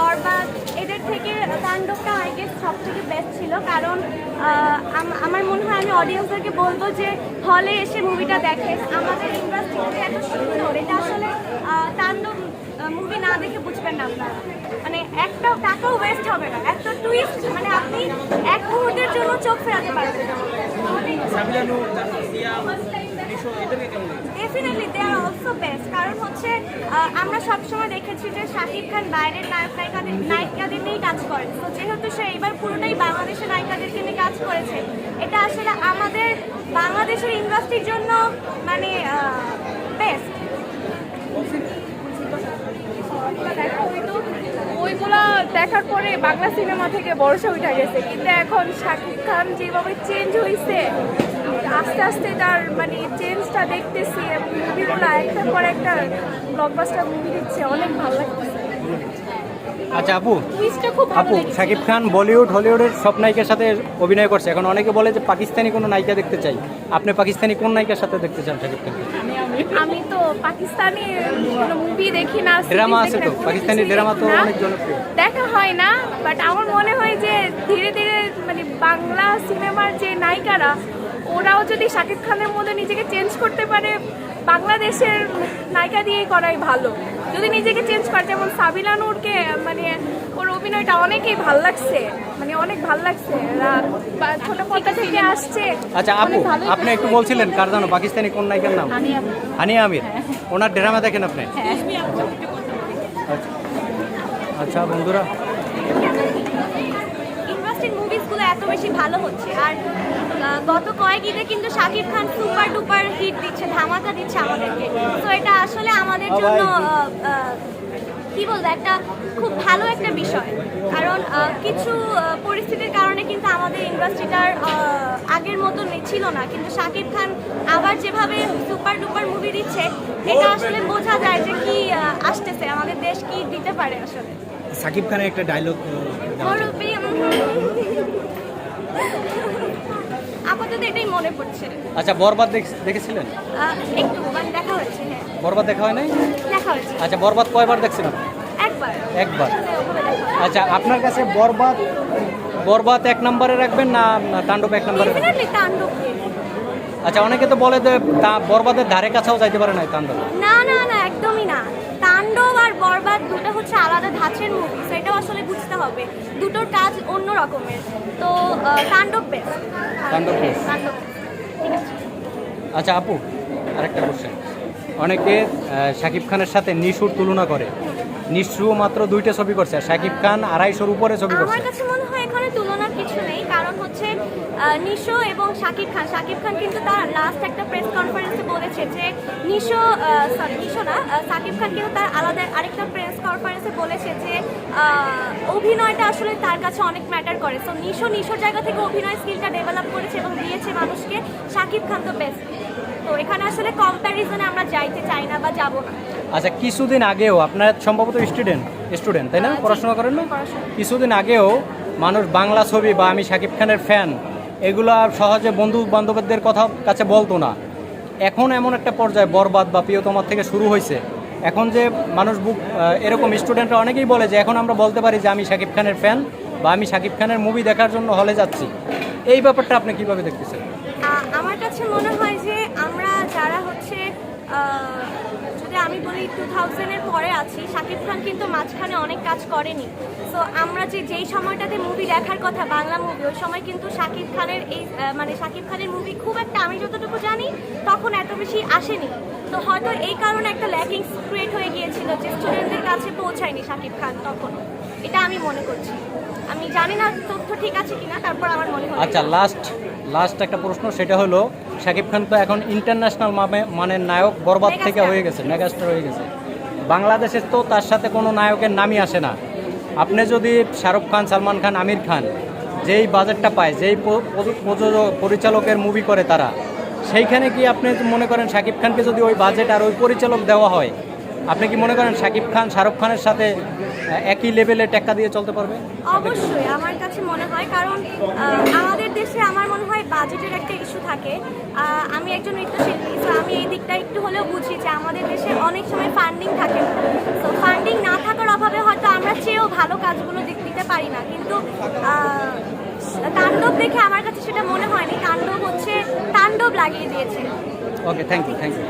বরবাদ, এদের থেকে তাণ্ডবটা I guess সব থেকে বেস্ট ছিল। কারণ আমার মনে হয় আমি অডিয়েন্সদেরকে বলব যে হলে এসে মুভিটা দেখে। আমাদের ইন্ডাস্ট্রিতে এত সুন্দর। এটা আসলে তাণ্ডব মুভি না দেখে বুঝবেন না আপনারা। মানে একটা টাকাও ওয়েস্ট হবে না। একটা টুইস্ট মানে আপনি এক মুহূর্তের জন্য চোখ ফেরাতে পারবেন definitely they are also best কারণ হচ্ছে আমরা সবসময় দেখেছি যে শাকিব খান বাইরের নায়ক নায়িকাদের নায়িকাদের নিয়েই কাজ করে তো যেহেতু সে এবার পুরোটাই বাংলাদেশের নায়িকাদেরকে নিয়ে কাজ করেছে এটা আসলে আমাদের বাংলাদেশের ইন্ডাস্ট্রির জন্য মানে বেস্ট ওইগুলা দেখার পরে বাংলা সিনেমা থেকে ভরসা উঠে গেছে। কিন্তু এখন শাকিব খান যেভাবে চেঞ্জ হয়েছে আস্তে আস্তে তার মানে চেঞ্জটা দেখতেছি মুভিগুলো একটার পর একটা ব্লকবাস্টার মুভি দিচ্ছে অনেক ভালো লাগতেছে। আচ্ছা আপু। আপু লেগেছে। শাকিব খান বলিউড হলিউডের সব নায়িকার সাথে অভিনয় করছে। এখন অনেকে বলে যে পাকিস্তানি কোনো নায়িকা দেখতে চাই। আপনি পাকিস্তানি কোন নায়িকার সাথে দেখতে চান শাকিব খান আমি তো পাকিস্তানি কোনো মুভি দেখি না ড্রামা আছে তো। পাকিস্তানি ড্রামা তো অনেক জনপ্রিয়। দেখা হয় না বাট আমার মনে হয় যে ধীরে ধীরে মানে বাংলা সিনেমার যে নায়িকারা ওরাও যদি শাকিব খানের মধ্যে নিজেকে চেঞ্জ করতে পারে বাংলাদেশের নায়িকা দিয়েই করাই ভালো। যদি নিজেকে চেঞ্জ করে যেমন সাবিলা নূরকে মানে ওর অভিনয়টা অনেকেই ভালো লাগছে মানে অনেক ভালো লাগছে। ছোট পর্দা থেকে আসছে আচ্ছা আপু আপনি একটু বলছিলেন কার জানো পাকিস্তানি কোন নায়িকার নাম? আনিয়া। হানিয়া আমির। ওনার ড্রামা দেখেন আপনি? আচ্ছা। আচ্ছা বন্ধুরা। ইন্ডাস্ট্রির মুভিসগুলো এত বেশি ভালো হচ্ছে আর গত কয়েক ঈদে কিন্তু Shakib Khan super duper hit দিচ্ছে ধামাকা দিচ্ছে আমাদেরকে। তো এটা আসলে আমাদের জন্য আহ, আহ, কি বলব একটা খুব ভালো একটা বিষয়। কারণ কিছু পরিস্থিতির কারণে কিন্তু আমাদের ইন্ডাস্ট্রিটার আগের মতো ছিল না। কিন্তু শাকিব খান আবার যেভাবে সুপার ডুপার মুভি দিচ্ছে এটা আসলে বোঝা যায় যে কি আসতেছে আমাদের দেশ কি দিতে পারে আসলে। সাকিব খানের একটা ডায়লগ আপাতত এটাই মনে পড়ছে। আচ্ছা বরবাদ দেখেছিলেন? একটু মানে দেখা হয়েছে হ্যাঁ। বরবাদ দেখা হয় নাই? দেখা হয়েছে। আচ্ছা বরবাদ কয়বার দেখছেন একবার। একবার। হয়েছে। আচ্ছা আপনার কাছে বরবাদ বরবাদ এক নম্বরে রাখবেন না তাণ্ডব এক নম্বরে তাণ্ডবকে। আচ্ছা অনেকে তো বলে যে তা- বরবাদের ধারে কাছেও যাইতে পারে না তাণ্ডব। না না না একদমই না। তাণ্ডব আর বরবাদ দুটো হচ্ছে আলাদা ধাঁচের মুভি আসলে বুঝতে হবে। দুটোর কাজ অন্য রকমের। তো তাণ্ডব বেস্ট তাণ্ডব। তাণ্ডব আচ্ছা আপু আরেকটা কোশ্চেন অনেকে শাকিব খানের সাথে নিশুর তুলনা করে। নিশু মাত্র দুইটা ছবি করছে আর শাকিব খান আড়াইশোর উপরে ছবি করছে। আমার কাছে মনে হয় এখানে তুলনার কিছু নেই কারণ হচ্ছে নিশো এবং শাকিব খান। শাকিব খান কিন্তু তার লাস্ট একটা প্রেস কনফারেন্সে বলেছে যে নিশো সরি নিশো না শাকিব খান কিন্তু তার আলাদা আরেকটা প্রেস অভিনয়টা আসলে তার কাছে অনেক ম্যাটার করে। সো নিশো নিশোর জায়গা থেকে অভিনয় স্কিলটা ডেভেলপ করেছে এবং দিয়েছে মানুষকে। শাকিব খান তো বেস্ট তো এখানে আসলে কম্প্যারিজনে আমরা যাইতে চাই না বা যাব না। আচ্ছা কিছুদিন আগেও আপনার সম্ভবত স্টুডেন্ট স্টুডেন্ট তাই না? পড়াশোনা করেন না? কিছুদিন আগেও মানুষ বাংলা ছবি বা আমি শাকিব খানের ফ্যান এগুলো আর সহজে বন্ধু বান্ধবদের কথা কাছে বলতো না। এখন এমন একটা পর্যায়ে বরবাদ বা প্রিয়তমার থেকে শুরু হয়েছে এখন যে মানুষ বুক এরকম স্টুডেন্টরা অনেকেই বলে যে, এখন আমরা বলতে পারি যে আমি শাকিব খানের ফ্যান বা আমি শাকিব খানের মুভি দেখার জন্য হলে যাচ্ছি। এই ব্যাপারটা আপনি কীভাবে দেখতেছেন আহ, আমার কাছে মনে হয় যে আমরা যারা হচ্ছে আহ, যদি টু থাউজেন্ডের পরে আছি। শাকিব খান কিন্তু মাঝখানে অনেক কাজ করেনি। সো আমরা যে, যেই সময়টাতে মুভি দেখার কথা, বাংলা মুভি ওই সময় কিন্তু শাকিব খানের এই মানে শাকিব খানের মুভি খুব একটা আমি যতটুকু জানি, তখন এত বেশি আসেনি। তো হয়তো এই কারণে একটা ল্যাকিং ক্রিয়েট হয়ে গিয়েছিল যে স্টুডেন্টদের কাছে পৌঁছায়নি শাকিব খান তখন। এটা আমি মনে করছি। আমি জানি না তথ্য ঠিক আছে কিনা তারপর আমার মনে হয় আচ্ছা লাস্ট লাস্ট একটা প্রশ্ন সেটা হলো শাকিব খান তো এখন ইন্টারন্যাশনাল মানে নায়ক বরবাদ থেকে হয়ে গেছে মেগাস্টার হয়ে গেছে। বাংলাদেশের তো তার সাথে কোনো নায়কের নামই আসে না। আপনি যদি শাহরুখ খান সালমান খান আমির খান যেই বাজেটটা পায় যেই প্রযোজক- পরিচালকের মুভি করে তারা সেইখানে কি আপনি মনে করেন শাকিব খানকে যদি ওই বাজেট আর ওই পরিচালক দেওয়া হয় আপনি কি মনে করেন শাকিব খান শাহরুখ খানের সাথে একই লেভেলে টেক্কা দিয়ে চলতে পারবে? অবশ্যই আমার কাছে মনে হয় কারণ আমাদের দেশে আমার মনে হয় বাজেটের একটা ইস্যু থাকে। আমি একজন নৃত্যশিল্পী তো আমি এই দিকটা একটু হলেও বুঝি যে আমাদের দেশে অনেক সময় ফান্ডিং থাকে। তো ফান্ডিং না থাকার অভাবে হয়তো আমরা চেয়েও ভালো কাজগুলো দিতে পারি না। কিন্তু তাণ্ডব দেখে আমার কাছে সেটা মনে হয়নি। তাণ্ডব হচ্ছে তাণ্ডব লাগিয়ে দিয়েছে। Okay thank you thank you